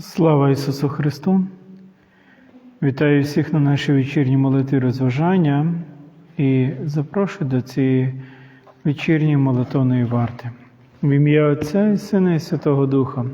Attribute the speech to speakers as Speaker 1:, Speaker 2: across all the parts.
Speaker 1: Слава Ісусу Христу! Вітаю всіх на нашій вечірній молитві розважання і запрошую до цієї вечірньої молитовної варти. В ім'я Отця і Сина і Святого Духа.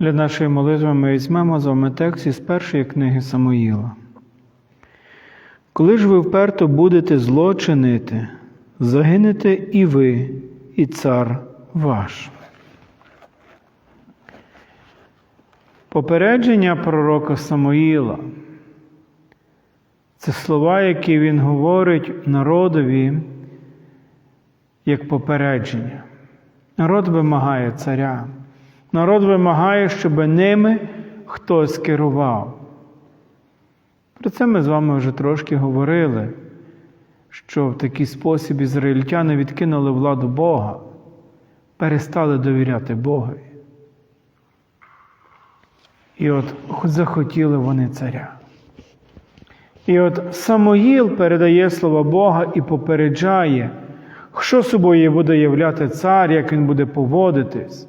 Speaker 1: Для нашої молитви ми візьмемо з вами текст із першої книги Самуїла. Коли ж ви вперто будете зло чинити, загинете і ви, і цар ваш. Попередження пророка Самуїла це слова, які він говорить народові як попередження. Народ вимагає царя. Народ вимагає, щоб ними хтось керував. Про це ми з вами вже трошки говорили, що в такий спосіб ізраїльтяни відкинули владу Бога, перестали довіряти Богові. І от захотіли вони царя. І от Самоїл передає слова Бога і попереджає, що собою буде являти цар, як він буде поводитись.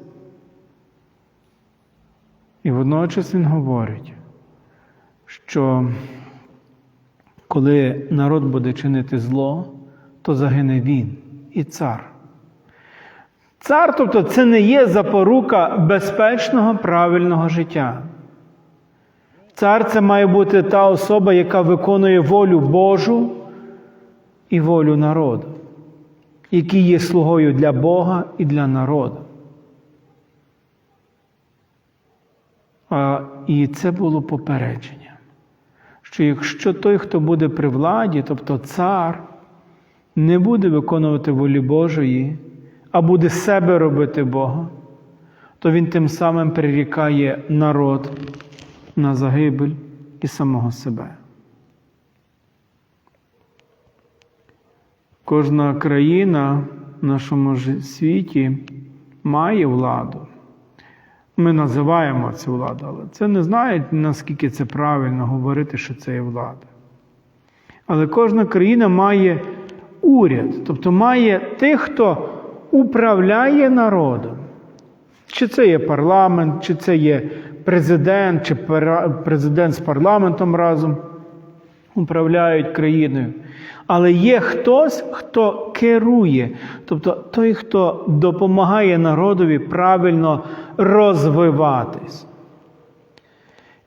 Speaker 1: І водночас він говорить, що коли народ буде чинити зло, то загине він і цар. Цар, тобто, це не є запорука безпечного правильного життя. Цар це має бути та особа, яка виконує волю Божу і волю народу, який є слугою для Бога і для народу. А, І це було попередження, що якщо той, хто буде при владі, тобто цар, не буде виконувати волі Божої, а буде себе робити Бога, то він тим самим прирікає народ на загибель і самого себе. Кожна країна в нашому світі має владу. Ми називаємо цю владу, але це не знають, наскільки це правильно говорити, що це є влада. Але кожна країна має уряд, тобто має тих, хто управляє народом. Чи це є парламент, чи це є президент, чи президент з парламентом разом управляють країною. Але є хтось, хто керує, тобто той, хто допомагає народові правильно розвиватись.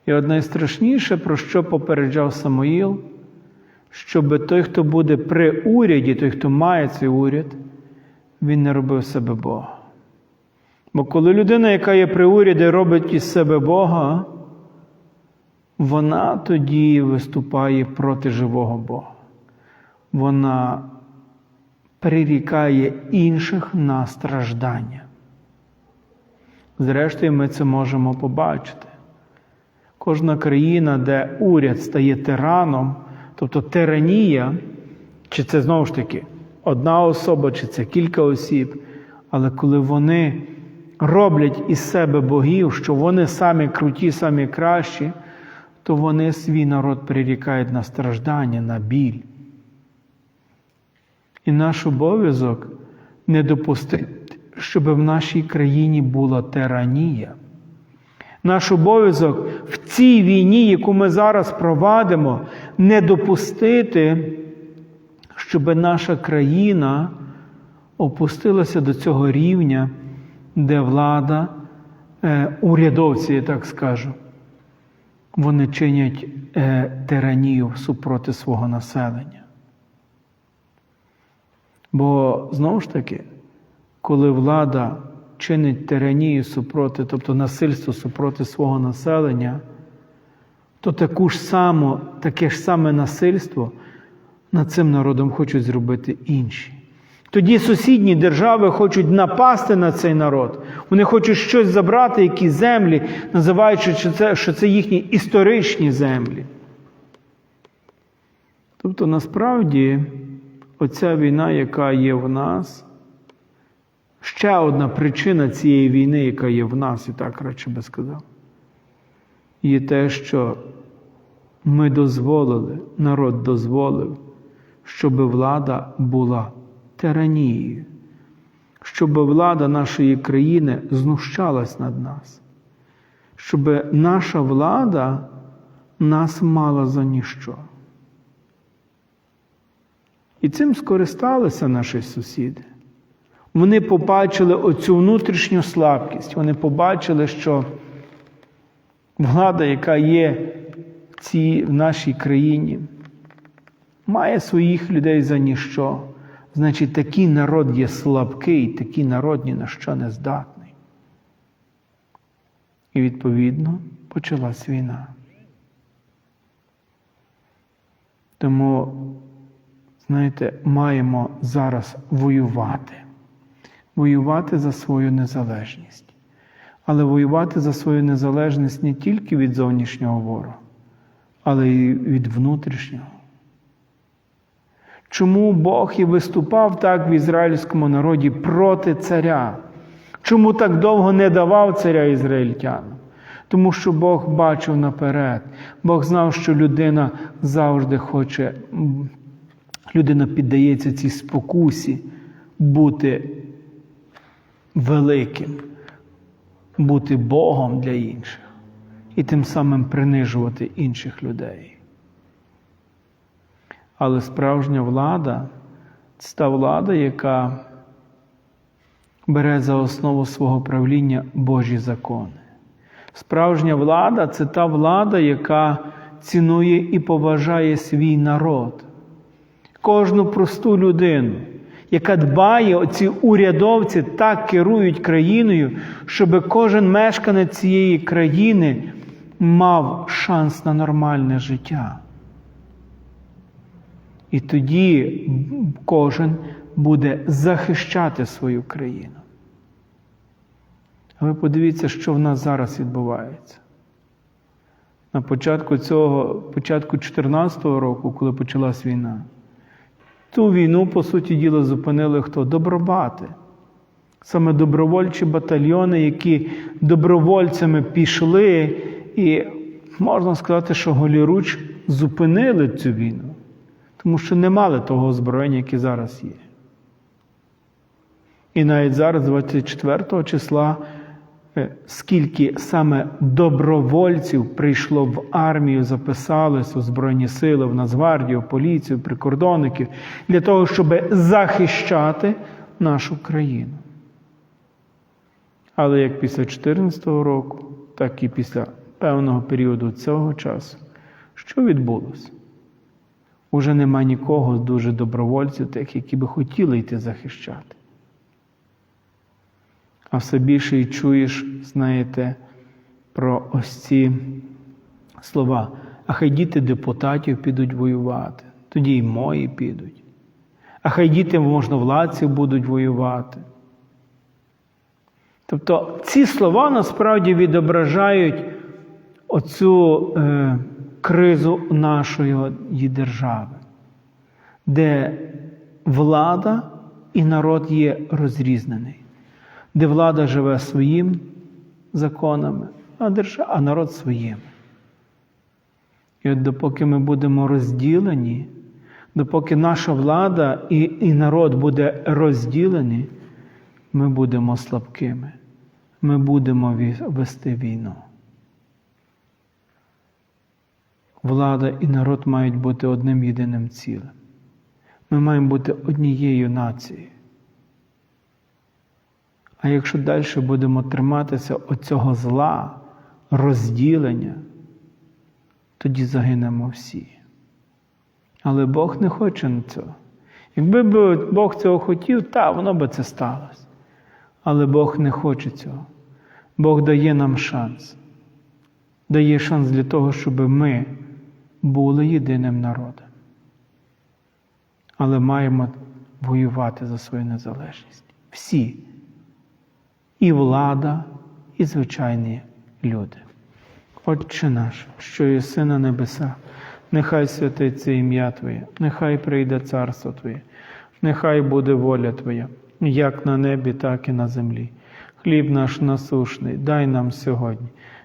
Speaker 1: І от найстрашніше, про що попереджав Самоїл, щоб той, хто буде при уряді, той, хто має цей уряд, він не робив себе Бога. Бо коли людина, яка є при уряді, робить із себе Бога, вона тоді виступає проти живого Бога. Вона прирікає інших на страждання. Зрештою, ми це можемо побачити. Кожна країна, де уряд стає тираном, тобто тиранія, чи це знову ж таки одна особа, чи це кілька осіб, але коли вони роблять із себе богів, що вони самі круті, самі кращі, то вони свій народ прирікають на страждання, на біль. І наш обов'язок не допустити, щоб в нашій країні була тиранія. Наш обов'язок в цій війні, яку ми зараз провадимо, не допустити, щоб наша країна опустилася до цього рівня, де влада, е, урядовці, я так скажу, вони чинять е, тиранію супроти свого населення. Бо знову ж таки, коли влада чинить тиранію супроти, тобто насильство супроти свого населення, то таку ж само, таке ж саме насильство над цим народом хочуть зробити інші. Тоді сусідні держави хочуть напасти на цей народ. Вони хочуть щось забрати, якісь землі, називаючи, що це, що це їхні історичні землі. Тобто, насправді, оця війна, яка є в нас, ще одна причина цієї війни, яка є в нас, і так радше би сказав, є те, що ми дозволили, народ дозволив, щоб влада була тиранією, щоб влада нашої країни знущалась над нас, щоб наша влада нас мала за ніщо. І цим скористалися наші сусіди. Вони побачили оцю внутрішню слабкість. Вони побачили, що влада, яка є в, цій, в нашій країні, має своїх людей за ніщо. Значить, такий народ є слабкий, такий народ ні на що не здатний. І відповідно почалась війна. Тому, знаєте, маємо зараз воювати. Воювати за свою незалежність. Але воювати за свою незалежність не тільки від зовнішнього ворога, але й від внутрішнього. Чому Бог і виступав так в ізраїльському народі проти царя? Чому так довго не давав царя ізраїльтянам? Тому що Бог бачив наперед. Бог знав, що людина завжди хоче, людина піддається цій спокусі бути великим, бути Богом для інших і тим самим принижувати інших людей. Але справжня влада це та влада, яка бере за основу свого правління Божі закони. Справжня влада це та влада, яка цінує і поважає свій народ, кожну просту людину, яка дбає, оці урядовці так керують країною, щоб кожен мешканець цієї країни мав шанс на нормальне життя. І тоді кожен буде захищати свою країну. А ви подивіться, що в нас зараз відбувається. На початку цього, початку 2014 року, коли почалась війна, ту війну, по суті діла, зупинили хто? Добробати. Саме добровольчі батальйони, які добровольцями пішли, і можна сказати, що голіруч зупинили цю війну, тому що не мали того озброєння, яке зараз є. І навіть зараз, 24 числа, скільки саме добровольців прийшло в армію, записалось у Збройні Сили, в Нацгвардію, поліцію, прикордонників, для того, щоб захищати нашу країну. Але як після 2014 року, так і після певного періоду цього часу, що відбулося? Уже нема нікого дуже добровольців, тих, які би хотіли йти захищати. А все більше і чуєш, знаєте, про ось ці слова. А хай діти депутатів підуть воювати, тоді й мої підуть. А хай діти можновладців будуть воювати. Тобто ці слова насправді відображають оцю е, кризу нашої держави, де влада і народ є розрізнений де влада живе своїм законами, а, держава, а народ своїм. І от допоки ми будемо розділені, допоки наша влада і, і народ буде розділені, ми будемо слабкими, ми будемо вести війну. Влада і народ мають бути одним єдиним цілим. Ми маємо бути однією нацією. А якщо далі будемо триматися оцього зла, розділення, тоді загинемо всі. Але Бог не хоче на цього. Якби Бог цього хотів, та воно би це сталося. Але Бог не хоче цього. Бог дає нам шанс. Дає шанс для того, щоб ми були єдиним народом. Але маємо воювати за свою незалежність. Всі і влада, і звичайні люди. Отче наш, що єси на небесах, нехай святиться ім'я Твоє, нехай прийде царство Твоє, нехай буде воля Твоя, як на небі, так і на землі. Хліб наш насушний, дай нам сьогодні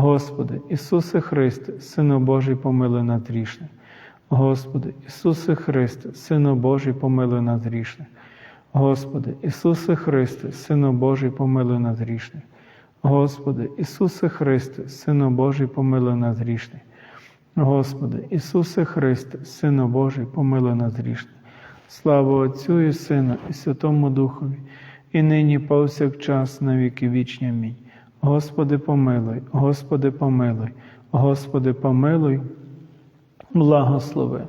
Speaker 1: Господи, Ісусе Христе, Сину Божий, помилуй нас грішних. Господи, Ісусе Христе, Сину Божий, помилуй нас грішних. Господи, Ісусе Христе, Сину Божий, помилуй нас грішних. Господи, Ісусе Христе, Сину Божий, помилуй нас грішних. Господи, Ісусе Христе, Сину Божий, помилуй нас грішних. Слава Отцю і Сину, і Святому Духові, і нині повсякчас на віки вічні. Амінь. Господи, помилуй, Господи, помилуй, Господи, помилуй, благослови.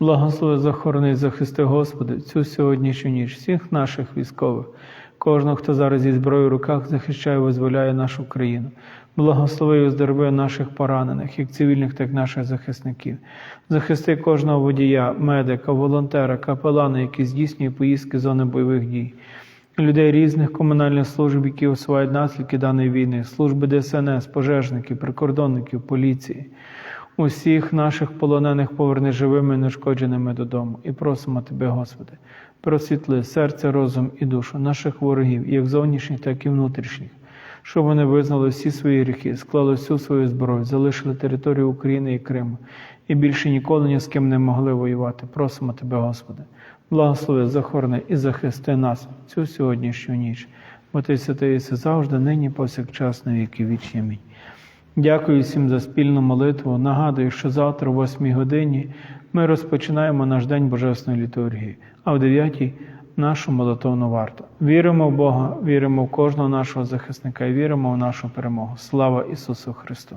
Speaker 1: Благослови захорони, захисти, Господи, цю сьогоднішню ніч, всіх наших військових, кожного, хто зараз зі зброєю в руках захищає, визволяє нашу країну. Благослови і наших поранених, як цивільних, так і наших захисників. Захисти кожного водія, медика, волонтера, капелана, які здійснює поїздки зони бойових дій. Людей різних комунальних служб, які усувають наслідки даної війни, служби ДСНС, пожежників, прикордонників, поліції. Усіх наших полонених поверни живими і нешкодженими додому. І просимо Тебе, Господи, просвітли серце, розум і душу наших ворогів, як зовнішніх, так і внутрішніх, щоб вони визнали всі свої гріхи, склали всю свою зброю, залишили територію України і Криму і більше ніколи ні з ким не могли воювати. Просимо Тебе, Господи, благослови, захорони і захисти нас цю сьогоднішню ніч. Бо Ти святий єси завжди, нині, повсякчас, на віки вічні. Амінь. Дякую всім за спільну молитву. Нагадую, що завтра, о 8 годині, ми розпочинаємо наш день Божественної літургії, а в 9 нашу молитовну варту. Віримо в Бога, віримо в кожного нашого захисника і віримо в нашу перемогу. Слава Ісусу Христу!